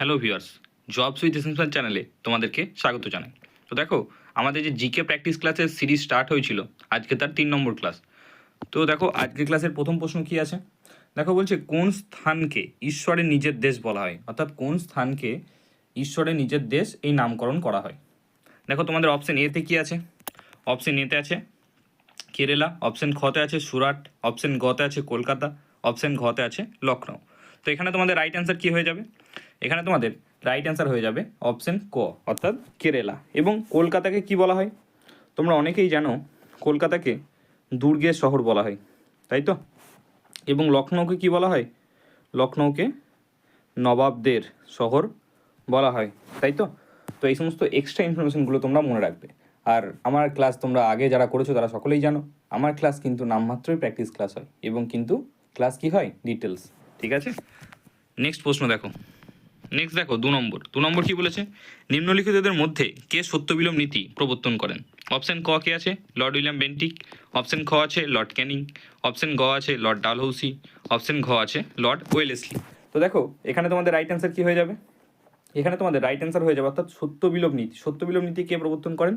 Hello viewers jobs with essential চ্যানেলে তোমাদেরকে স্বাগত জানাই। তো দেখো, আমাদের যে জিকে প্র্যাকটিস ক্লাসের সিরিজ স্টার্ট হয়েছিল, আজকে তার তিন নম্বর ক্লাস তো দেখো, আজকের ক্লাসের প্রথম প্রশ্ন কি আছে? দেখো, বলছে কোন স্থানকে ঈশ্বরের নিজের দেশ বলা হয়? অর্থাৎ কোন স্থানকে ঈশ্বরের নিজের দেশ এই নামকরণ করা হয়? দেখো, তোমাদের অপশন এতে কি আছে? অপশন এতে আছে কেরালা অপশন খতে আছে সুরাট অপশন গতে আছে কলকাতা অপশন ঘতে আছে লখনৌ তো এখানে তোমাদের রাইট অ্যান্সার কি হয়ে যাবে? এখানে তোমাদের রাইট অ্যান্সার হয়ে যাবে অপশন ক, অর্থাৎ কেরালা। এবং কলকাতাকে কি বলা হয়? তোমরা অনেকেই জানো, কলকাতাকে দুর্গের শহর বলা হয়, তাই তো? এবং লখনৌকে কি বলা হয়? লখনৌকে নবাবদের শহর বলা হয়, তাই তো? তো এই সমস্ত এক্সট্রা ইনফরমেশনগুলো তোমরা মনে রাখবে। আর আমার ক্লাস তোমরা আগে যারা করেছ, তারা সকলেই জানো, আমার ক্লাস কিন্তু নামমাত্রই প্র্যাকটিস ক্লাস হয়। এবং কিন্তু ক্লাস কি হয়? ডিটেলস ঠিক আছে? নেক্সট প্রশ্ন দেখো। নেক্সট দেখো দু নম্বর। দু নম্বর কি বলেছে? নিম্নলিখিতদের মধ্যে কে সত্য সত্যবিলোম নীতি প্রবর্তন করেন? অপশন ক কে আছে? লর্ড উইলিয়াম বেন্টিক অপশন খ আছে লর্ড ক্যানিং অপশন গ আছে লর্ড ডালহৌসি অপশন ঘ আছে লর্ড ওয়েলেসলি তো দেখো এখানে তোমাদের রাইট অ্যান্সার কি হয়ে যাবে? এখানে তোমাদের রাইট অ্যান্সার হয়ে যাবে অর্থাৎ সত্য সত্যবিলোপ নীতি। সত্য সত্যবিলোপ নীতি কে প্রবর্তন করেন?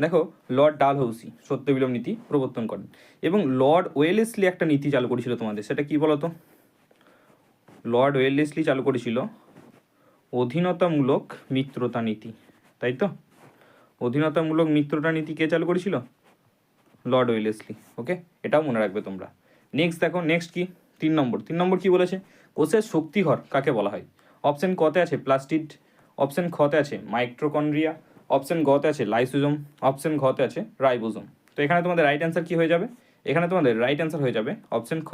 দেখো লর্ড ডালহৌসি সত্যবিলোপ নীতি প্রবর্তন করেন। এবং লর্ড ওয়েলেসলি একটা নীতি চালু করেছিল তোমাদের সেটা কি বলতো? লর্ড ওয়েলেসলি চালু করেছিল অধীনতামূলক মিত্রতা নীতি, তাই তো? অধীনতামূলক মিত্রতা নীতি কে চালু করেছিল? Lord Wellesley okay? এটাও মনে রাখবে তোমরা। নেক্সট দেখো নেক্সট কি? তিন নম্বর। তিন নম্বর কি বলেছে? কোষের শক্তিঘর কাকে বলা হয়? অপশন কতে আছে প্লাস্টিড অপশন খতে আছে মাইক্রোকন্ড্রিয়া অপশন গতে আছে লাইসোজোম অপশন ঘতে আছে রাইবোজোম। তো এখানে তোমাদের রাইট অ্যান্সার কি হয়ে যাবে? এখানে তোমাদের রাইট অ্যান্সার হয়ে যাবে অপশন খ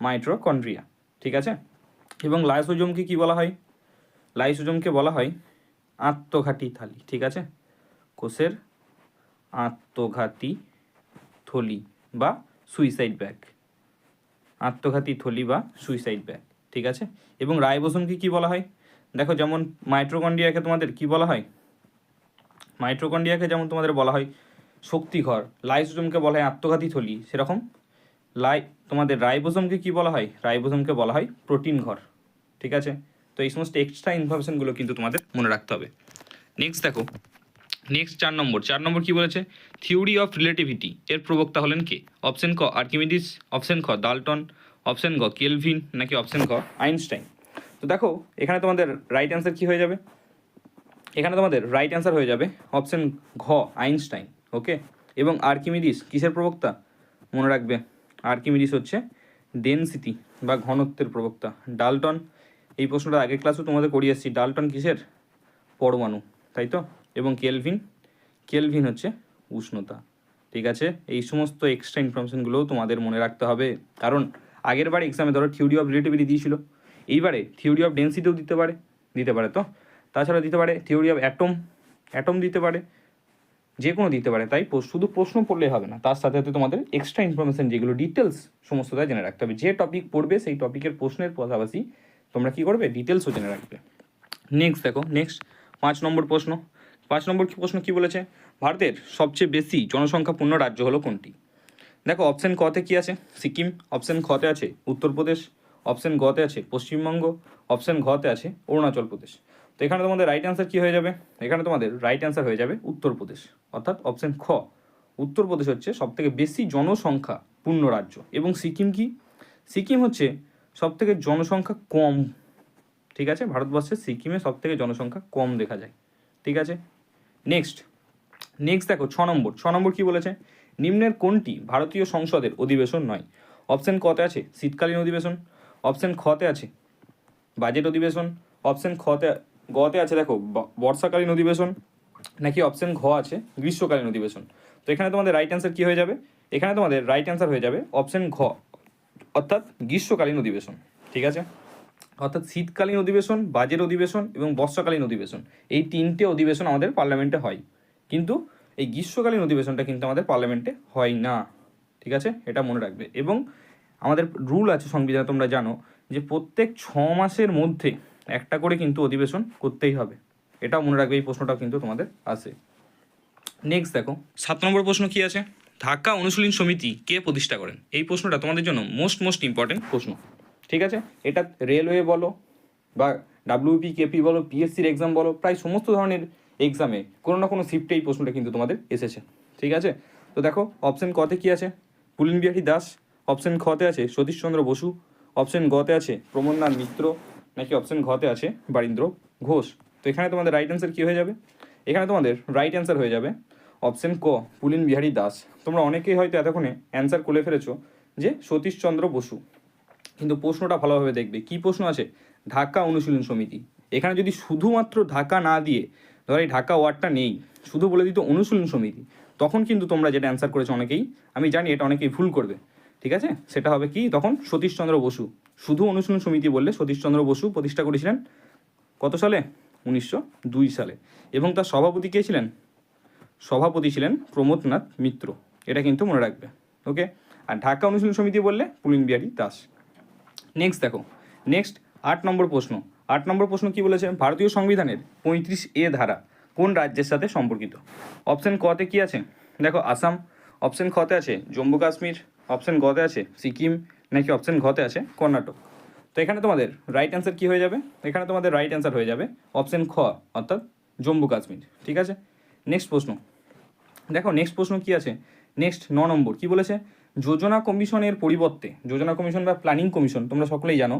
মাইট্রোকন্ড্রিয়া ঠিক আছে? এবং লাইসোজোমকে কি বলা হয়? লাইসোজোমকে বলা হয় আত্মঘাতী থালি ঠিক আছে? কোষের আত্মঘাতী থলি বা সুইসাইড ব্যাগ আত্মঘাতী থলি বা সুইসাইড ব্যাগ ঠিক আছে? এবং রাইবোসোমকে কি বলা হয়? দেখো, যেমন মাইট্রোকন্ডিয়াকে তোমাদের কি বলা হয়? মাইট্রোকন্ডিয়াকে যেমন তোমাদের বলা হয় শক্তিঘর, লাইসোজোমকে বলা হয় আত্মঘাতী থলি সেরকম লাই, তোমাদের রাইবোসোমকে কি বলা হয়? রাইবোসোমকে বলা হয় প্রোটিন ঘর। ঠিক আছে? তো এই সমস্ত এক্সট্রা ইনফরমেশনগুলো কিন্তু তোমাদের মনে রাখতে হবে। নেক্সট দেখো। নেক্সট চার নম্বর। চার নম্বর কি বলেছে? থিওরি অফ রিলেটিভিটি এর প্রবক্তা হলেন কে? অপশন ক আর্কিমিডিস অপশন খ ডাল্টন অপশন গ কেলভিন নাকি অপশন খ আইনস্টাইন তো দেখো, এখানে তোমাদের রাইট অ্যান্সার কি হয়ে যাবে? এখানে তোমাদের রাইট অ্যান্সার হয়ে যাবে অপশন ঘ আইনস্টাইন ওকে এবং আর্কিমিডিস কিসের প্রবক্তা? মনে রাখবে। আর্কিমিডিস হচ্ছে ডেনসিটি বা ঘনত্বের প্রবক্তা। ডাল্টন, এই প্রশ্নটা আগের ক্লাসও তোমাদের করিয়ে এসেছি ডাল্টন কিসের? পরমাণু, তাই তো? এবং কেলভিন কেলভিন হচ্ছে উষ্ণতা। ঠিক আছে? এই সমস্ত এক্সট্রা ইনফরমেশনগুলোও তোমাদের মনে রাখতে হবে। কারণ আগের বার এক্সামে ধরো থিওরি অফ রিলেটিভিটি দিয়েছিল। এইবারে থিওরি অফ ডেন্সিটিও দিতে পারে দিতে পারে তো? তাছাড়া দিতে পারে থিওরি অফ অ্যাটম অ্যাটম দিতে পারে। যে কোনো দিতে পারে। তাই শুধু প্রশ্ন পড়লেই হবে না। তার সাথে সাথে তোমাদের এক্সট্রা ইনফরমেশন যেগুলো ডিটেলস সমস্তটা জেনে রাখতে হবে। যে টপিক পড়বে সেই টপিকের প্রশ্নের পাশাপাশি তোমরা কি করবে? ডিটেলসও জেনে রাখবে। নেক্সট দেখো নেক্সট পাঁচ নম্বর প্রশ্ন। পাঁচ নম্বর কি প্রশ্ন কি বলেছে? ভারতের সবচেয়ে বেশি জনসংখ্যাপূর্ণ রাজ্য হলো কোনটি? দেখো অপশান কতে কি আছে? সিকিম অপশান খতে আছে উত্তরপ্রদেশ অপশন গতে আছে পশ্চিমবঙ্গ অপশন ঘতে আছে অরুণাচল প্রদেশ। তো এখানে তোমাদের রাইট অ্যান্সার কি হয়ে যাবে? এখানে তোমাদের রাইট অ্যান্সার হয়ে যাবে উত্তরপ্রদেশ। অর্থাৎ অপশন খ, উত্তরপ্রদেশ হচ্ছে সবথেকে বেশি জনসংখ্যা পূর্ণ রাজ্য এবং সিকিম কি? সিকিম হচ্ছে সবথেকে জনসংখ্যা কম, ঠিক আছে? ভারতবর্ষের সিকিমে সবথেকে জনসংখ্যা কম দেখা যায়, ঠিক আছে? নেক্সট নেক্সট দেখো ছ নম্বর ছ নম্বর কি বলেছে? নিম্নের কোনটি ভারতীয় সংসদের অধিবেশন নয়? অপশন কতে আছে শীতকালীন অধিবেশন অপশন খতে আছে বাজেট অধিবেশন অপশন খতে গতে আছে দেখো বর্ষাকালীন অধিবেশন নাকি অপশন ঘ আছে, গ্রীষ্মকালীন অধিবেশন। তো এখানে তোমাদের রাইট অ্যান্সার কী হয়ে যাবে? এখানে তোমাদের রাইট অ্যান্সার হয়ে যাবে অপশন ঘ, অর্থাৎ গ্রীষ্মকালীন অধিবেশন, ঠিক আছে? অর্থাৎ শীতকালীন অধিবেশন বাজেট অধিবেশন এবং বর্ষাকালীন অধিবেশন, এই তিনটে অধিবেশন আমাদের পার্লামেন্টে হয়। কিন্তু এই গ্রীষ্মকালীন অধিবেশনটা কিন্তু আমাদের পার্লামেন্টে হয় না, ঠিক আছে? এটা মনে রাখবে। এবং আমাদের রুল আছে সংবিধানে, তোমরা জানো, যে প্রত্যেক ছ মাসের মধ্যে একটা করে কিন্তু অধিবেশন করতেই হবে। এটাও মনে রাখবে, এই প্রশ্নটাও কিন্তু তোমাদের আসে নেক্সট দেখো, সাত নম্বর প্রশ্ন কি আছে? ঢাকা অনুশীলন সমিতি কে প্রতিষ্ঠা করেন? এই প্রশ্নটা তোমাদের জন্য মোস্ট মোস্ট ইম্পর্টেন্ট প্রশ্ন। ঠিক আছে? এটা রেলওয়ে বলো বা ডাব্লিউপি কেপি বলো পিএসসির এক্সাম বলো, প্রায় সমস্ত ধরনের এক্সামে কোনো না কোনো শিফটে এই প্রশ্নটা কিন্তু তোমাদের এসেছে। ঠিক আছে? তো দেখো অপশন কতে কী আছে? পুলিন বিহারী দাস অপশন খতে আছে সতীশচন্দ্র বসু অপশন গতে আছে প্রমোদনাথ মিত্র, নাকি অপশন ঘতে আছে বারীন্দ্র ঘোষ? তো এখানে তোমাদের রাইট অ্যান্সার কী হয়ে যাবে? এখানে তোমাদের রাইট অ্যান্সার হয়ে যাবে অপশন ক, পুলিন বিহারী দাস। তোমরা অনেকেই হয়তো এতক্ষণে অ্যান্সার করে ফেলেছো যে সতীশচন্দ্র বসু। কিন্তু প্রশ্নটা ভালোভাবে দেখবে। কি প্রশ্ন আছে? ঢাকা অনুশীলন সমিতি। এখানে যদি শুধুমাত্র ঢাকা না দিয়ে, ধর এই ঢাকা ওয়ার্ডটা নেই, শুধু বলে দিত অনুশীলন সমিতি, তখন কিন্তু তোমরা যেটা অ্যান্সার করেছ অনেকেই, আমি জানি এটা অনেকেই ভুল করবে। ঠিক আছে? সেটা হবে কি? তখন সতীশচন্দ্র বসু। শুধু অনুশীলন সমিতি বললে সতীশচন্দ্র বসু প্রতিষ্ঠা করেছিলেন। কত সালে? উনিশশো দুই সালে। এবং তার সভাপতি কে ছিলেন? সভাপতি ছিলেন প্রমোদনাথ মিত্র। এটা কিন্তু মনে রাখবে। ওকে আর ঢাকা অনুশীলন সমিতি বললে পুলিন বিহারী দাস। নেক্সট দেখো। নেক্সট আট নম্বর প্রশ্ন। আট নম্বর প্রশ্ন কি বলেছে? ভারতীয় সংবিধানের পঁয়ত্রিশ এ ধারা কোন রাজ্যের সাথে সম্পর্কিত? অপশন কতে কি আছে? দেখো, আসাম। অপশন খতে আছে জম্মু কাশ্মীর। অপশন গতে আছে সিকিম। নাকি অপশন ঘতে আছে কর্ণাটক? তো এখানে তোমাদের রাইট অ্যান্সার কি হয়ে যাবে? এখানে তোমাদের রাইট অ্যান্সার হয়ে যাবে অপশন খ, অর্থাৎ জম্মু কাশ্মীর, ঠিক আছে? নেক্সট প্রশ্ন। দেখো নেক্সট প্রশ্ন কি আছে? নেক্সট ন নম্বর, কি বলেছে? যোজনা কমিশনের পরিবর্তে, যোজনা কমিশন বা প্ল্যানিং কমিশন, তোমরা সকলেই জানো,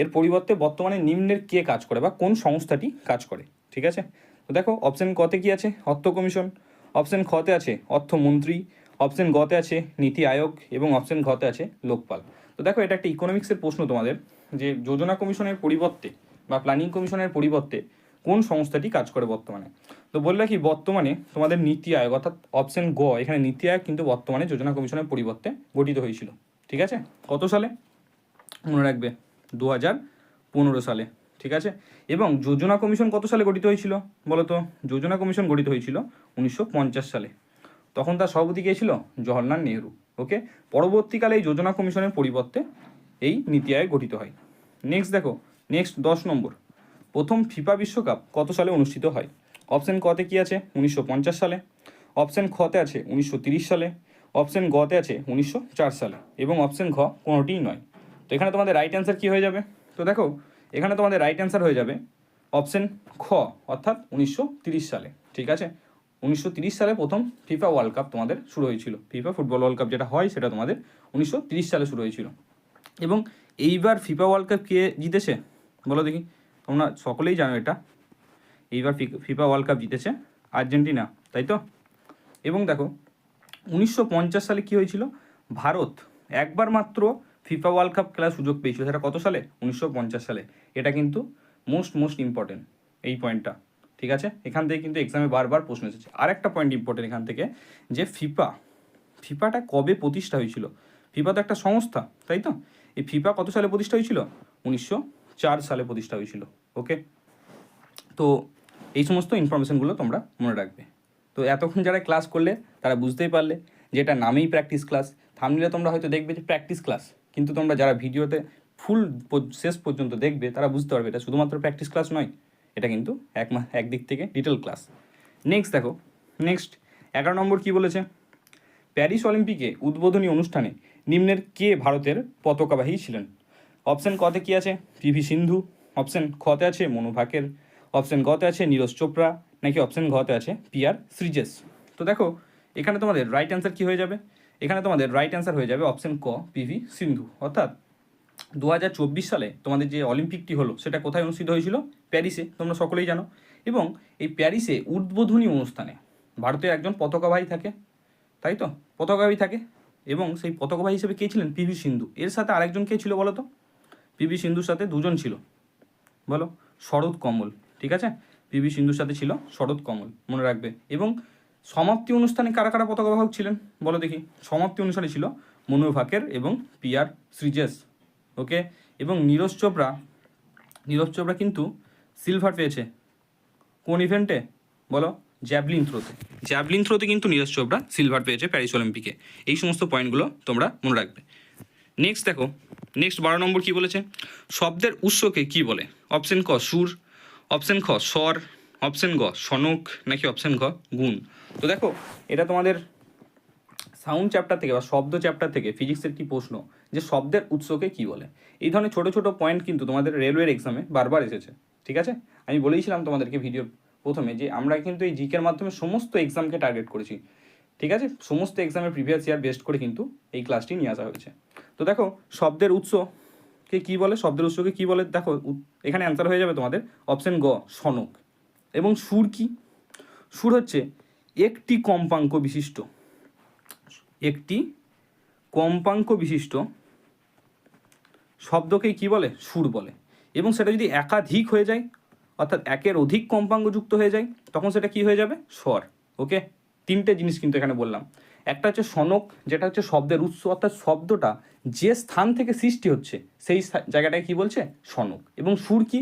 এর পরিবর্তে বর্তমানে নিম্নের কে কাজ করে বা কোন সংস্থাটি কাজ করে, ঠিক আছে? তো দেখো অপশন কতে কি আছে? অর্থ কমিশন অপশন খতে আছে অর্থমন্ত্রী অপশন গতে আছে নীতি আয়োগ, এবং অপশন ঘতে আছে লোকপাল। তো দেখো, এটা একটা ইকোনমিক্সের প্রশ্ন তোমাদের। যে যোজনা কমিশনের পরিবর্তে বা প্ল্যানিং কমিশনের পরিবর্তে কোন সংস্থাটি কাজ করে বর্তমানে? তো বললে কি বর্তমানে তোমাদের নীতি আয়োগ অর্থাৎ অপশন গ, এখানে নীতি আয়োগ কিন্তু বর্তমানে যোজনা কমিশনের পরিবর্তে গঠিত হয়েছিল। ঠিক আছে? কত সালে? মনে রাখবে দু হাজার পনেরো সালে। ঠিক আছে? এবং যোজনা কমিশন কত সালে গঠিত হয়েছিল বলো তো? যোজনা কমিশন গঠিত হয়েছিল উনিশশো পঞ্চাশ সালে। তখন তার সভাপতি কে ছিল? জওহরলাল নেহরু। ওকে? পরবর্তীকালে এই যোজনা কমিশনের পরিবর্তে এই নীতি আয়োগ গঠিত হয়। নেক্সট দেখো নেক্সট দশ নম্বর। প্রথম ফিফা বিশ্বকাপ কত সালে অনুষ্ঠিত হয়? অপশন কতে কি আছে? উনিশশো পঞ্চাশ সালে। অপশন খতে আছে উনিশশো সালে। অপশন গতে আছে উনিশশো চার সালে। এবং অপশান ঘ কোনোটিই নয়। তো এখানে তোমাদের রাইট অ্যান্সার কী হয়ে যাবে? তো দেখো, এখানে তোমাদের রাইট অ্যান্সার হয়ে যাবে অপশন খ, অর্থাৎ উনিশশো সালে। ঠিক আছে? উনিশশো সালে প্রথম ফিফা ওয়ার্ল্ড কাপ তোমাদের শুরু হয়েছিল। ফিফা ফুটবল ওয়ার্ল্ড কাপ যেটা হয় সেটা তোমাদের উনিশশো সালে শুরু হয়েছিল। এবং এইবার ফিফা ওয়ার্ল্ড কাপ কে জিতেছে? বলো দেখি। তোমরা সকলেই জানো এটা। এইবার ফিফা ওয়ার্ল্ড কাপ জিতেছে আর্জেন্টিনা, তাই তো? এবং দেখো, উনিশশো পঞ্চাশ সালে কি হয়েছিল? ভারত একবার মাত্র ফিফা ওয়ার্ল্ড কাপ খেলার সুযোগ পেয়েছিল। সেটা কত সালে? উনিশশো পঞ্চাশ সালে। এটা কিন্তু মোস্ট মোস্ট ইম্পর্টেন্ট এই পয়েন্টটা ঠিক আছে? এখান থেকে কিন্তু এক্সামে বারবার প্রশ্ন এসেছে। আর একটা পয়েন্ট ইম্পর্টেন্ট এখান থেকে, যে ফিফা, ফিফাটা কবে প্রতিষ্ঠা হয়েছিল? ফিফা তো একটা সংস্থা, তাই তো? এই ফিফা কত সালে প্রতিষ্ঠা হয়েছিল? উনিশশো চার সালে প্রতিষ্ঠা হয়েছিল ওকে তো এই সমস্ত ইনফরমেশনগুলো তোমরা মনে রাখবে। তো এতক্ষণ যারা ক্লাস করলে, তারা বুঝতেই পারলে যে এটা নামেই প্র্যাকটিস ক্লাস থামলে তোমরা হয়তো দেখবে যে প্র্যাকটিস ক্লাস কিন্তু তোমরা যারা ভিডিওতে ফুল শেষ পর্যন্ত দেখবে, তারা বুঝতে পারবে এটা শুধুমাত্র প্র্যাকটিস ক্লাস নয়, এটা কিন্তু এক মা একদিক থেকে ডিটেল ক্লাস নেক্সট দেখো নেক্সট এগারো নম্বর কি বলেছে? প্যারিস অলিম্পিকে উদ্বোধনী অনুষ্ঠানে নিম্নের কে ভারতের পতাকাবাহী ছিলেন? অপশন কতে কি আছে? পিভি সিন্ধু। অপশন খতে আছে মনু ভাকের। অপশন গতে আছে নীরজ চোপড়া। নাকি অপশন ঘতে আছে পিয়ার শ্রীজেস তো দেখো, এখানে তোমাদের রাইট অ্যান্সার কি হয়ে যাবে? এখানে তোমাদের রাইট অ্যান্সার হয়ে যাবে অপশন ক পিভি সিন্ধু। অর্থাৎ দু হাজার চব্বিশ সালে তোমাদের যে অলিম্পিকটি হলো, সেটা কোথায় অনুষ্ঠিত হয়েছিল? প্যারিসে, তোমরা সকলেই জানো। এবং এই প্যারিসে উদ্বোধনী অনুষ্ঠানে ভারতের একজন পতাকাবাহী থাকে। তাই তো? পতাকাবাহী থাকে। এবং সেই পতাকাবাহী হিসেবে কে ছিলেন? পিভি সিন্ধু। এর সাথে আরেকজন কে ছিল বলো তো পিভি সিন্ধুর সাথে দুজন ছিল। বলো? শরৎ কমল। ঠিক আছে? পিভি সিন্ধুর সাথে ছিল শরৎ কমল। মনে রাখবে। এবং সমাপ্তি অনুষ্ঠানে কারা কারা পতাকাবাহক ছিলেন? বলো দেখি। সমাপ্তি অনুষ্ঠানে ছিল মনু ভাকের এবং পিয়ার শ্রীজেস ওকে? এবং নীরজ চোপড়া। নীরজ চোপড়া কিন্তু সিলভার পেয়েছে। কোন ইভেন্টে বলো? জ্যাভলিন থ্রোতে। জ্যাভলিন থ্রোতে কিন্তু নীরজ চোপড়া সিলভার পেয়েছে প্যারিস অলিম্পিকে। এই সমস্ত পয়েন্টগুলো তোমরা মনে রাখবে। নেক্সট দেখো নেক্সট বারো নম্বর কি বলেছে? শব্দের উৎসকে কি বলে? অপশন ক, সুর অপশন খ, স্বর অপশন গ, সনক, নাকি অপশন ঘ গুণ। তো দেখো, এটা তোমাদের সাউন্ড চ্যাপ্টার থেকে বা শব্দ চ্যাপ্টার থেকে ফিজিক্সের কি প্রশ্ন? যে শব্দের উৎসকে কি বলে? এই ধরনের ছোট ছোট পয়েন্ট কিন্তু তোমাদের রেলওয়ের এক্সামে বারবার এসেছে। ঠিক আছে? আমি বলেইছিলাম তোমাদেরকে ভিডিও প্রথমে যে আমরা কিন্তু এই জিকের মাধ্যমে সমস্ত এক্সামকে টার্গেট করেছি। ঠিক আছে? সমস্ত এক্সামের প্রিভিয়াস ইয়ার বেস্ট করে কিন্তু এই ক্লাসটি নিয়ে আসা হয়েছে। তো দেখো, শব্দের উৎসকে কী বলে? শব্দের উৎসকে কী বলে? দেখো এখানে অ্যান্সার হয়ে যাবে তোমাদের। অপশন গ, সনক। এবং সুর কি? সুর হচ্ছে একটি কম্পাঙ্ক বিশিষ্ট। একটি কম্পাঙ্ক বিশিষ্ট শব্দকেই কি বলে? সুর বলে। এবং সেটা যদি একাধিক হয়ে যায় অর্থাৎ একের অধিক কম্পাঙ্ক যুক্ত হয়ে যায়, তখন সেটা কি হয়ে যাবে? স্বর, ওকে? তিনটে জিনিস কিন্তু এখানে বললাম। একটা হচ্ছে সনক, যেটা হচ্ছে শব্দের উৎস, অর্থাৎ শব্দটা যে স্থান থেকে সৃষ্টি হচ্ছে, সেই জায়গাটায় কি বলছে? সনক। এবং সুর কি?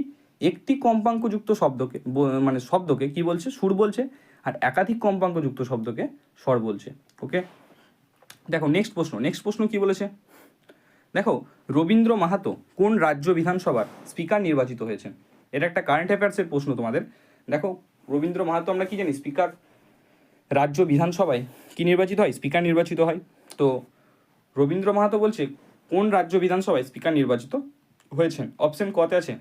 একটি কম্পাঙ্কযুক্ত শব্দকে মানে শব্দকে কি বলছে? সুর বলছে, আর একাধিক কম্পাঙ্কযুক্ত শব্দকে স্বর বলছে, ওকে? দেখো নেক্সট প্রশ্ন নেক্সট প্রশ্ন কি বলেছে? দেখো, রবীন্দ্র মাহাতো কোন রাজ্য বিধানসভার স্পিকার নির্বাচিত হয়েছেন এটা একটা কারেন্ট অ্যাফেয়ার্সের প্রশ্ন তোমাদের। দেখো, রবীন্দ্র মাহাতো আমরা কি জানি? স্পিকার রাজ্য বিধানসভায় কি নির্বাচিত হয়? স্পিকার নির্বাচিত হয়। তো রবীন্দ্র মাহাতো বলছে, কোন রাজ্য বিধানসভায় স্পিকার নির্বাচিত হয়েছেন? অপশন কতে আছে,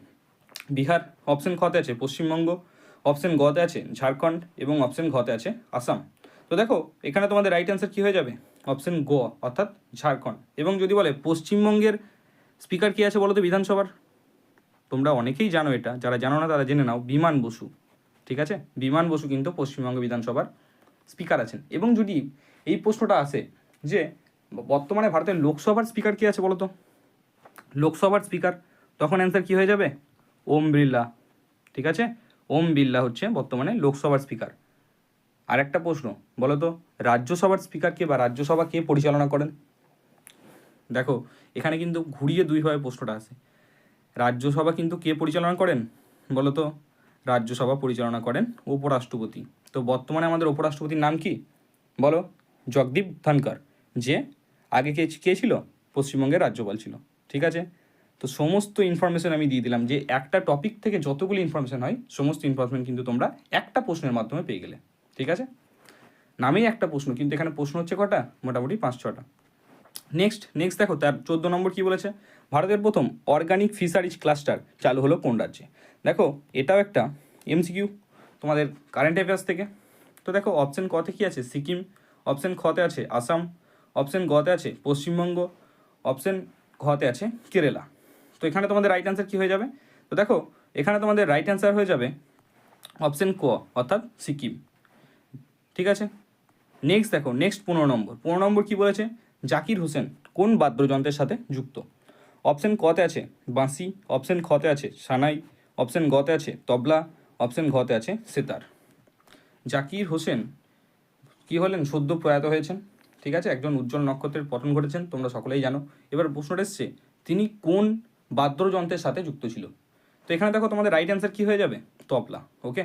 বিহার অপশন খতে আছে, পশ্চিমবঙ্গ অপশন গতে আছে, ঝাড়খণ্ড, এবং অপশন ঘতে আছে, আসাম। তো দেখো, এখানে তোমাদের রাইট অ্যান্সার কী হয়ে যাবে? অপশন গ, অর্থাৎ ঝাড়খণ্ড। এবং যদি বলে, পশ্চিমবঙ্গের স্পিকার কী আছে বলো তো বিধানসভার? তোমরা অনেকেই জানো এটা, যারা জানো না তারা জেনে নাও, বিমান বসু, ঠিক আছে? বিমান বসু কিন্তু পশ্চিমবঙ্গ বিধানসভার স্পিকার আছেন। এবং যদি এই প্রশ্নটা আসে যে, বর্তমানে ভারতের লোকসভার স্পিকার কে আছে বলো তো লোকসভার স্পিকার তখন অ্যান্সার কি হয়ে যাবে? ওম বিড়লা, ঠিক আছে? ওম বিড়লা হচ্ছে বর্তমানে লোকসভার স্পিকার আর একটা প্রশ্ন বলো তো রাজ্যসভার স্পিকার কে বা রাজ্যসভা কে পরিচালনা করেন? দেখো, এখানে কিন্তু ঘুরিয়ে দুইভাবে প্রশ্নটা আসে। রাজ্যসভা কিন্তু কে পরিচালনা করেন? বলো তো রাজ্যসভা পরিচালনা করেন উপরাষ্ট্রপতি। তো বর্তমানে আমাদের উপরাষ্ট্রপতির নাম কি? বলো, জগদীপ ধনকর, যে আগে কে কে ছিল? পশ্চিমবঙ্গের রাজ্যপাল ছিল, ঠিক আছে? তো সমস্ত ইনফরমেশন আমি দিয়ে দিলাম যে একটা টপিক থেকে যতগুলো ইনফরমেশন হয়, সমস্ত ইনফরমেশন কিন্তু তোমরা একটা প্রশ্নের মাধ্যমে পেয়ে গেলে, ঠিক আছে? নামেই একটা প্রশ্ন, কিন্তু এখানে প্রশ্ন হচ্ছে কটা? মোটামুটি পাঁচ, ছটা। নেক্সট নেক্সট দেখো, তার চোদ্দ নম্বর কি বলেছে? ভারতের প্রথম অর্গানিক ফিশারিজ ক্লাস্টার চালু হলো কোন রাজ্যে? দেখো, এটাও একটা এমসিকিউ তোমাদের কারেন্ট অ্যাফেয়ার্স থেকে। তো দেখো অপশন কতে কি আছে? সিকিম অপশন খতে আছে আসাম অপশন গতে আছে পশ্চিমবঙ্গ অপশন ঘতে আছে কেরালা তো এখানে তোমাদের রাইট অ্যান্সার কী হয়ে যাবে? তো দেখো, এখানে তোমাদের রাইট অ্যান্সার হয়ে যাবে অপশন ক, অর্থাৎ সিকিম ঠিক আছে? নেক্সট দেখো নেক্সট পনেরো নম্বর। পনেরো নম্বর কী বলেছে? জাকির হোসেন কোন বাদ্যযন্ত্রের সাথে যুক্ত? অপশন কতে আছে বাঁশি, অপশন খতে আছে সানাই, অপশন গতে আছে তবলা, অপশন ঘতে আছে সেতার। জাকির হোসেন কি হলেন? সদ্য প্রয়াত হয়েছেন। ঠিক আছে? একজন উজ্জ্বল নক্ষত্রের পতন ঘটেছেন, তোমরা সকলেই জানো। এবার প্রশ্নটা এসছে, তিনি কোন বাদ্যযন্ত্রের সাথে যুক্ত ছিল? তো এখানে দেখো তোমাদের রাইট অ্যান্সার কি হয়ে যাবে? তবলা ওকে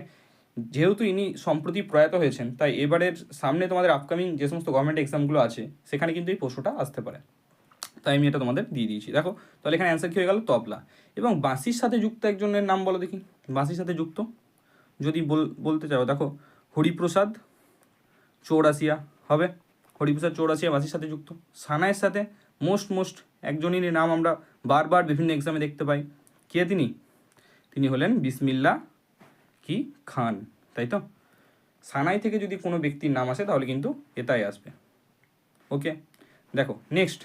যেহেতু ইনি সম্প্রতি প্রয়াত হয়েছেন, তাই এবারের সামনে তোমাদের আপকামিং যে সমস্ত গভর্নমেন্ট এক্সামগুলো আছে, সেখানে কিন্তু এই প্রশ্নটা আসতে পারে। তাই আমি এটা তোমাদের দিয়ে দিয়েছি। দেখো, তাহলে এখানে অ্যান্সার কী হয়ে গেল? তবলা। এবং বাঁশির সাথে যুক্ত একজনের নাম বলো দেখি। বাঁশির সাথে যুক্ত? যদি বল- বলতে চাও, দেখো, হরিপ্রসাদ চৌরাসিয়া হবে। হরিপ্রসাদ চৌরাসিয়া বাঁশির সাথে যুক্ত। সানাইয়ের সাথে মোস্ট মোস্ট একজনের নাম আমরা বারবার বিভিন্ন এক্সামে দেখতে পাই। কে তিনি? তিনি হলেন বিসমিল্লা কি? খান, তাই তো? সানাই থেকে যদি কোনো ব্যক্তির নাম আসে, তাহলে কিন্তু এটাই আসবে। ওকে? দেখো নেক্সট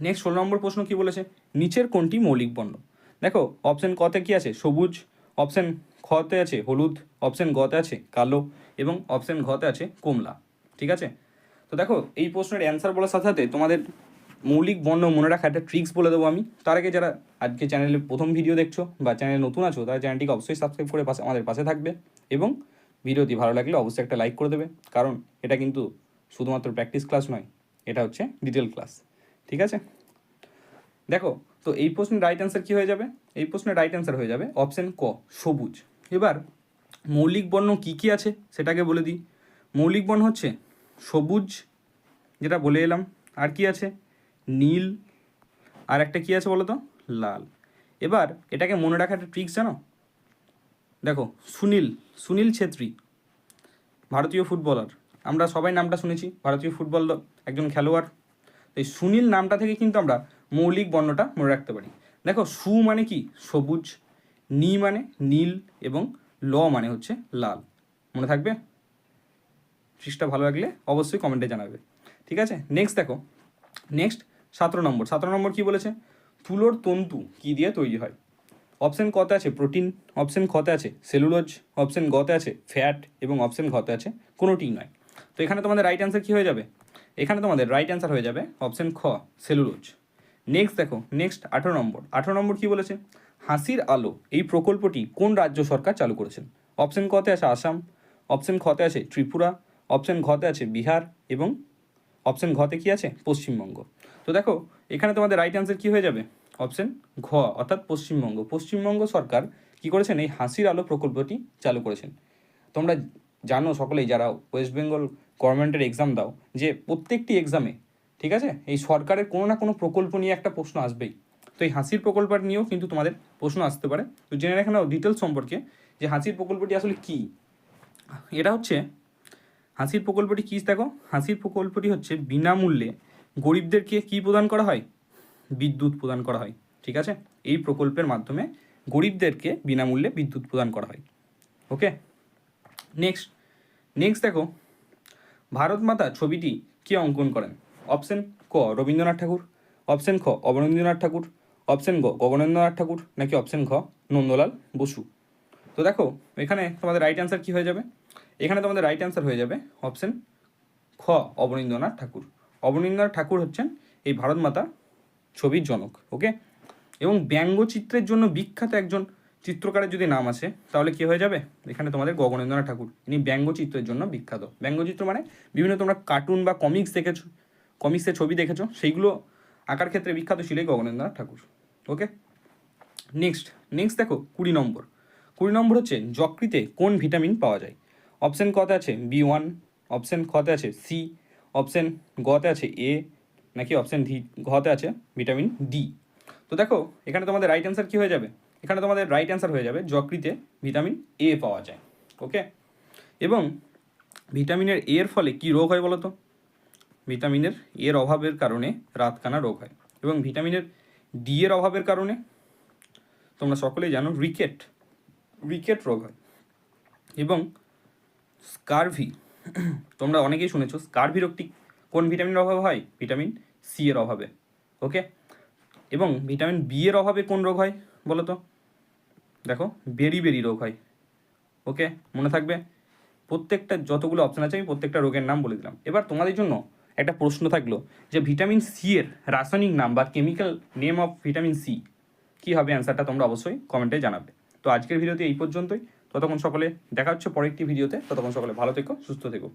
নেক্সট ষোলো নম্বর প্রশ্ন কি বলেছে? নিচের কোনটি মৌলিক বর্ণ? দেখো অপশন কতে কি আছে? সবুজ অপশন খতে আছে হলুদ অপশন গতে আছে কালো এবং অপশন ঘতে আছে কমলা। ঠিক আছে? তো দেখো, এই প্রশ্নের অ্যান্সার বলার সাথে সাথে তোমাদের মৌলিক বর্ণ মনে রাখা একটা ট্রিক্স বলে দেবো আমি। তার আগে যারা আজকে চ্যানেলে প্রথম ভিডিও দেখছ বা চ্যানেলে নতুন আছো, তারা চ্যানেলটিকে অবশ্যই সাবস্ক্রাইব করে পাশে আমাদের পাশে থাকবে এবং ভিডিওটি ভালো লাগলে অবশ্যই একটা লাইক করে দেবে। কারণ এটা কিন্তু শুধুমাত্র প্র্যাকটিস ক্লাস নয়, এটা হচ্ছে ডিটেল ক্লাস ঠিক আছে? দেখো, তো এই প্রশ্নের রাইট অ্যান্সার কী হয়ে যাবে? এই প্রশ্নের রাইট অ্যান্সার হয়ে যাবে অপশান ক, সবুজ। এবার মৌলিক বর্ণ কী কী আছে সেটাকে বলে দিই। মৌলিক বর্ণ হচ্ছে সবুজ, যেটা বলে এলাম। আর কি আছে? নীল। আর একটা কী আছে বলো তো লাল। এবার এটাকে মনে রাখার একটা ট্রিক্স জানো? দেখো, সুনীল সুনীল ছেত্রী, ভারতীয় ফুটবলার আমরা সবাই নামটা শুনেছি, ভারতীয় ফুটবল একজন খেলোয়াড়। তো এই সুনীল নামটা থেকে কিন্তু আমরা মৌলিক বর্ণটা মনে রাখতে পারি। দেখো, সু মানে কি? সবুজ, নি মানে নীল এবং ল মানে হচ্ছে লাল। মনে থাকবে? ট্রিক্সটা ভালো লাগলে অবশ্যই কমেন্টে জানাবে। ঠিক আছে? নেক্সট দেখো। নেক্সট সতেরো নম্বর সতেরো নম্বর কি বলেছে? তুলোর তন্তু কি দিয়ে তৈরি হয়? অপশন কতে আছে প্রোটিন অপশন খতে আছে সেলুলোজ অপশন গতে আছে ফ্যাট এবং অপশন ঘতে আছে কোনোটিই নয়। তো এখানে তোমাদের রাইট অ্যান্সার কী হয়ে যাবে? এখানে তোমাদের রাইট অ্যান্সার হয়ে যাবে অপশন খ সেলুলোজ নেক্সট দেখো নেক্সট আঠেরো নম্বর। আঠেরো নম্বর কি বলেছে? হাসির আলো, এই প্রকল্পটি কোন রাজ্য সরকার চালু করেছেন? অপশন কতে আছে আসাম অপশন খতে আছে ত্রিপুরা অপশন ঘতে আছে বিহার এবং অপশন ঘতে কি আছে? পশ্চিমবঙ্গ। তো দেখো, এখানে তোমাদের রাইট অ্যান্সার কি হয়ে যাবে? অপশন ঘ, অর্থাৎ পশ্চিমবঙ্গ। পশ্চিমবঙ্গ সরকার কি করেছেন? এই হাসির আলো প্রকল্পটি চালু করেছেন। তোমরা জানো সকলেই, যারা ওয়েস্ট বেঙ্গল গভর্নমেন্টের এক্সাম দাও, যে প্রত্যেকটি এক্সামে ঠিক আছে? এই সরকারের কোনো না কোনো প্রকল্প নিয়ে একটা প্রশ্ন আসবেই। তো এই হাসির প্রকল্পটা নিয়েও কিন্তু তোমাদের প্রশ্ন আসতে পারে। তো জেনে রেখে ডিটেলস সম্পর্কে, যে হাসির প্রকল্পটি আসলে কী? এটা হচ্ছে, হাসির প্রকল্পটি কী দেখো? হাসির প্রকল্পটি হচ্ছে বিনামূল্যে গরিবদেরকে কী প্রদান করা হয়? বিদ্যুৎ প্রদান করা হয়, ঠিক আছে? এই প্রকল্পের মাধ্যমে গরিবদেরকে বিনামূল্যে বিদ্যুৎ প্রদান করা হয় ওকে নেক্সট নেক্সট দেখো, ভারত মাতা ছবিটি কে অঙ্কন করেন? অপশন ক, রবীন্দ্রনাথ ঠাকুর অপশন খ, অবনীন্দ্রনাথ ঠাকুর অপশন গ, গগনেন্দ্রনাথ ঠাকুর, নাকি অপশন ঘ, নন্দলাল বসু? তো দেখো, এখানে তোমাদের রাইট অ্যান্সার কী হয়ে যাবে? এখানে তোমাদের রাইট অ্যান্সার হয়ে যাবে অপশন খ, অবনীন্দ্রনাথ ঠাকুর। অবনীন্দ্রনাথ ঠাকুর হচ্ছেন এই ভারত মাতা ছবির জনক ওকে এবং ব্যঙ্গচিত্রের জন্য বিখ্যাত একজন চিত্রকারের যদি নাম আসে, তাহলে কি হয়ে যাবে? এখানে তোমাদের গগনেন্দ্রনাথ ঠাকুর, ইনি ব্যঙ্গচিত্রের জন্য বিখ্যাত। ব্যঙ্গচিত্র মানে বিভিন্ন তোমরা কার্টুন বা কমিক্স দেখেছ কমিক্সের ছবি দেখেছ, সেইগুলো আঁকার ক্ষেত্রে বিখ্যাত ছিল Gaganendranath Tagore okay next next দেখো, কুড়ি নম্বর। কুড়ি নম্বর হচ্ছে যকৃতে কোন ভিটামিন পাওয়া যায়? অপশন কতে আছে বি ওয়ান অপশন খতে আছে সি অপশন গতে আছে এ নাকি অপশন ডি ঘতে আছে ভিটামিন ডি তো দেখো, এখানে তোমাদের রাইট অ্যান্সার কী হয়ে যাবে? এখানে তোমাদের রাইট অ্যান্সার হয়ে যাবে যকৃতে ভিটামিন এ পাওয়া যায় ওকে এবং ভিটামিনের এর ফলে কি রোগ হয় বলো তো ভিটামিনের এর অভাবের কারণে রাতকানা রোগ হয়। এবং ভিটামিনের ডি এর অভাবের কারণে তোমরা সকলেই জানো রিকেট রিকেট রোগ হয় এবং স্কারভি তোমরা অনেকেই শুনেছো স্কারভি রোগটি কোন ভিটামিনের অভাবে হয়? ভিটামিন সি এর অভাবে ওকে এবং ভিটামিন বি এর অভাবে কোন রোগ হয় বলো তো দেখো, বেরি বেরি রোগ হয় ওকে মনে থাকবে? প্রত্যেকটা, যতগুলো অপশান আছে, আমি প্রত্যেকটা রোগের নাম বলে দিলাম। এবার তোমাদের জন্য একটা প্রশ্ন থাকল যে ভিটামিন সি এর রাসায়নিক নাম বা chemical name of vitamin C কী হবে অ্যান্সারটা তোমরা অবশ্যই কমেন্টে জানাবে। তো আজকের ভিডিওতে এই পর্যন্তই। ততক্ষণ সকলে দেখা হচ্ছে পরের একটি ভিডিওতে। ততক্ষণ সকলে ভালো থেকো সুস্থ থেকো।